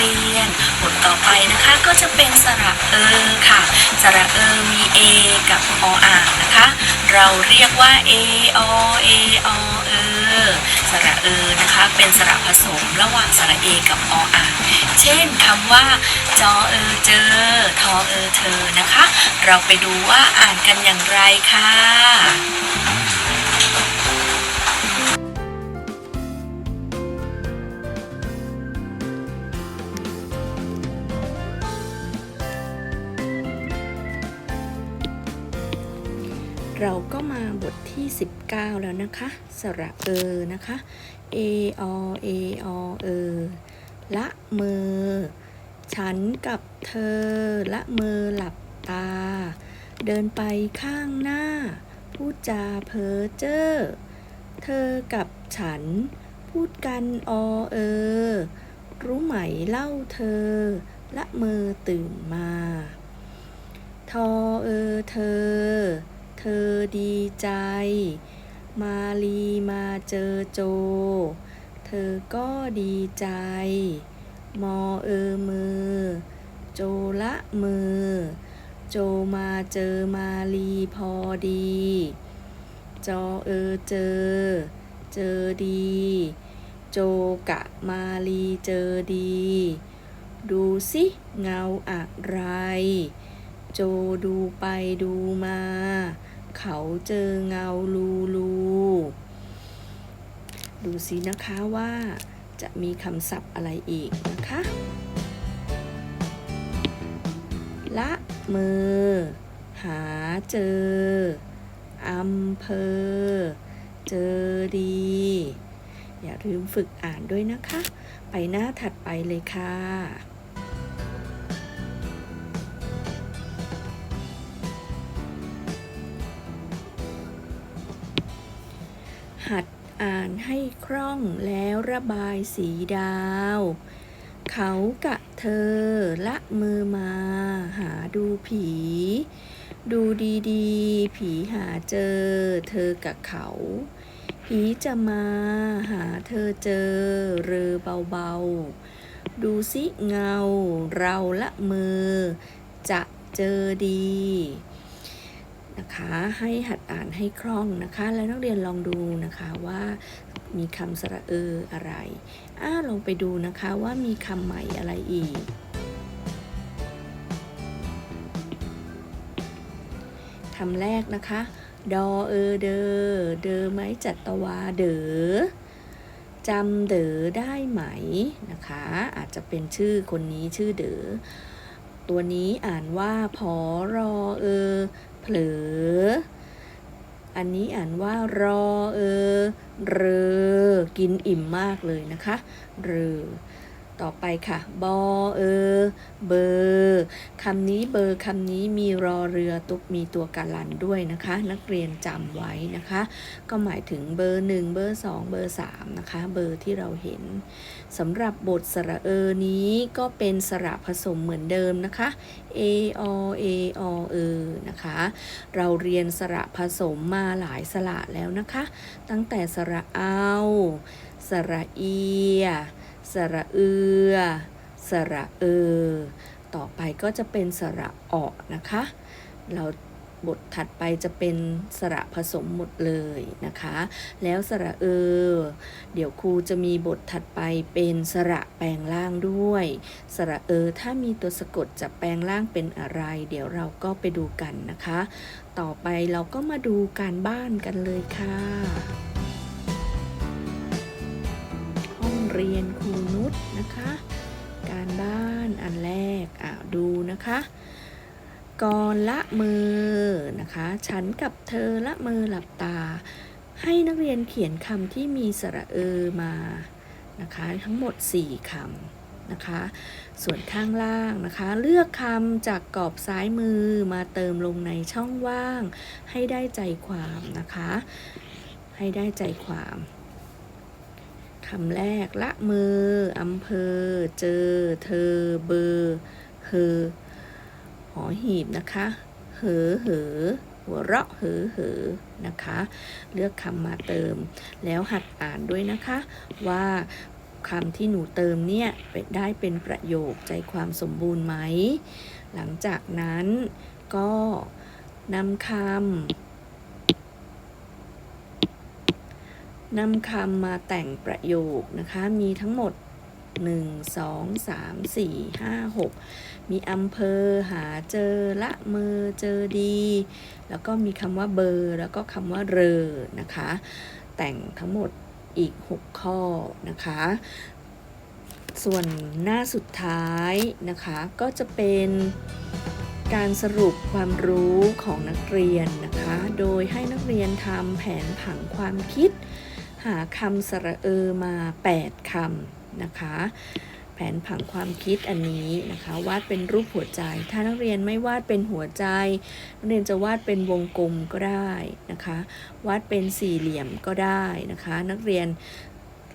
เรียน บทต่อไปนะคะก็จะเป็นสระเออค่ะ สระเออมี A กับออ่างนะคะ เราเรียกว่า A O A O เออสระเออนะคะเป็นสระผสมระหว่างสระ A กับออ่างเช่นคำว่าจอเออเจอทอเออเธอนะคะ เราไปดูว่าอ่านกันอย่างไรค่ะ เราก็มาบทที่ 19 แล้วนะคะ สระเออนะคะ A O A O เออละเมอฉันกับเธอ ละเมอหลับตา เดินไปข้างหน้า พูดจาเพ้อเจ้อ เธอกับฉัน พูดกันอเออ รู้ไหมเล่าเธอ ละเมอตื่นมา ทอเออเธอ เธอดีใจ มาลีมาเจอโจ เธอก็ดีใจ มอเออมือ โจละมือ โจมาเจอมาลีพอดี จอเออเจอ เจอดี โจกะมาลีเจอดี ดูสิเงาอะไรโจดูไปดูมา เขาเจอเงาลูลูดูสินะคะว่าจะมีคำศัพท์อะไรอีกนะคะ ละมือ หาเจออำเภอ เจอดี อย่าลืมฝึกอ่านด้วยนะคะ ไปหน้าถัดไปเลยค่ะ อ่านให้คล่องแล้วระบายสีดาว เขากะเธอละมือมาหาดูผี ดูดีๆ ผีหาเจอเธอกับเขา ผีจะมาหาเธอเจอเรือเบาๆ ดูสิเงาเราละมือจะเจอดี นะคะ ให้หัดอ่านให้คล่องนะคะ แล้วนักเรียนลองดูนะคะว่ามีคำสระเอออะไรอ่าลองไปดูนะคะว่ามีคำใหม่อะไรอีก คำแรกนะคะ ดอเออเดอ เดอไม้จัตวาเดอจำเดอได้ไหมนะคะ อาจจะเป็นชื่อคนนี้ชื่อเดอตัวนี้อ่านว่าพอรอเออ เผลอ อันนี้อ่านว่ารอเออเรอกินอิ่มมากเลยนะคะ เรอ ต่อไปค่ะ บอเออ เบอร์คำนี้เบอร์คำนี้มีรอเรือตุกมีตัวการันด้วยนะคะ นักเรียนจำไว้นะคะ ก็หมายถึงเบอร์หนึ่งเบอร์สองเบอร์สามนะคะ เบอร์ที่เราเห็นสำหรับบทสระเออนี้ก็เป็นสระผสมเหมือนเดิมนะคะ a o a o เออนะคะ เราเรียนสระผสมมาหลายสระแล้วนะคะ ตั้งแต่สระเอา สระเอีย สระเอือ สระเออ ต่อไปก็จะเป็นสระออกนะคะ เราบทถัดไปจะเป็นสระผสมหมดเลยนะคะ แล้วสระเออ เดี๋ยวครูจะมีบทถัดไปเป็นสระแปลงร่างด้วย สระเออ ถ้ามีตัวสะกดจะแปลงร่างเป็นอะไร เดี๋ยวเราก็ไปดูกันนะคะ ต่อไปเราก็มาดูการบ้านกันเลยค่ะ ห้องเรียนครู นุชนะคะ การบ้านอันแรกอ่าดูนะคะก่อนละมือนะคะ ฉันกับเธอละมือหลับตา ให้นักเรียนเขียนคำที่มีสระเออมานะคะ ทั้งหมด 4คำนะคะ ส่วนข้างล่างนะคะ เลือกคำจากกรอบซ้ายมือมาเติมลงในช่องว่าง ให้ได้ใจความนะคะ ให้ได้ใจความ คำแรก ละมืออำเภอ เจอ เธอ เบอร์เฮอหอหีบนะคะเหอเหอหัวเราะเหอเหอนะคะ เลือกคำมาเติม แล้วหัดอ่านด้วยนะคะ ว่าคำที่หนูเติมเนี่ยเป็นได้เป็นประโยคใจความสมบูรณ์ไหม หลังจากนั้นก็นำคำ นำคำมาแต่งประโยคนะคะ มีทั้งหมด 1 2 3 4 5 6 มีอำเภอหาเจอละเมอเจอดี แล้วก็มีคำว่าเบอร์แล้วก็คำว่าเรอนะคะ แต่งทั้งหมดอีก 6 ข้อนะคะ ส่วนหน้าสุดท้ายนะคะก็จะเป็นการสรุปความรู้ของนักเรียนนะคะ โดยให้นักเรียนทำแผนผังความคิด หาคำสระเออมา 8 คำนะคะ แผนผังความคิดอันนี้นะคะ วาดเป็นรูปหัวใจ ถ้านักเรียนไม่วาดเป็นหัวใจ นักเรียนจะวาดเป็นวงกลมก็ได้นะคะ วาดเป็นสี่เหลี่ยมก็ได้นะคะ นักเรียน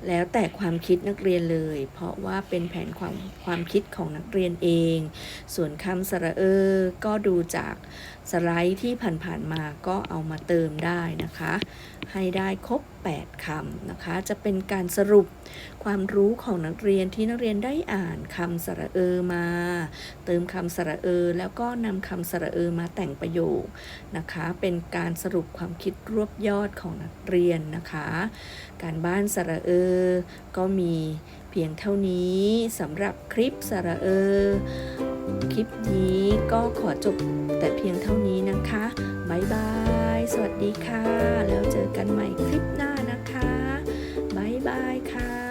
แล้วแต่ความคิดนักเรียนเลย เพราะว่าเป็นแผนความความคิดของนักเรียนเอง ส่วนคำสระเออ ก็ดูจาก สไลด์ที่ผ่านๆมาก็เอามาเติมได้นะคะ ให้ได้ครบ 8คำนะคะ จะเป็นการสรุปความรู้ของนักเรียนที่นักเรียนได้อ่านคำสระเออมา เติมคำสระเออ แล้วก็นำคำสระเออมาแต่งประโยคนะคะ เป็นการสรุปความคิดรวบยอดของนักเรียนนะคะ การบ้านสระเออ ก็มีเพียงเท่านี้สำหรับคลิปสระเออ คลิปนี้ก็ขอจบแต่เพียงเท่านี้นะคะบายบาย สวัสดีค่ะ แล้วเจอกันใหม่คลิปหน้านะคะบายบายค่ะ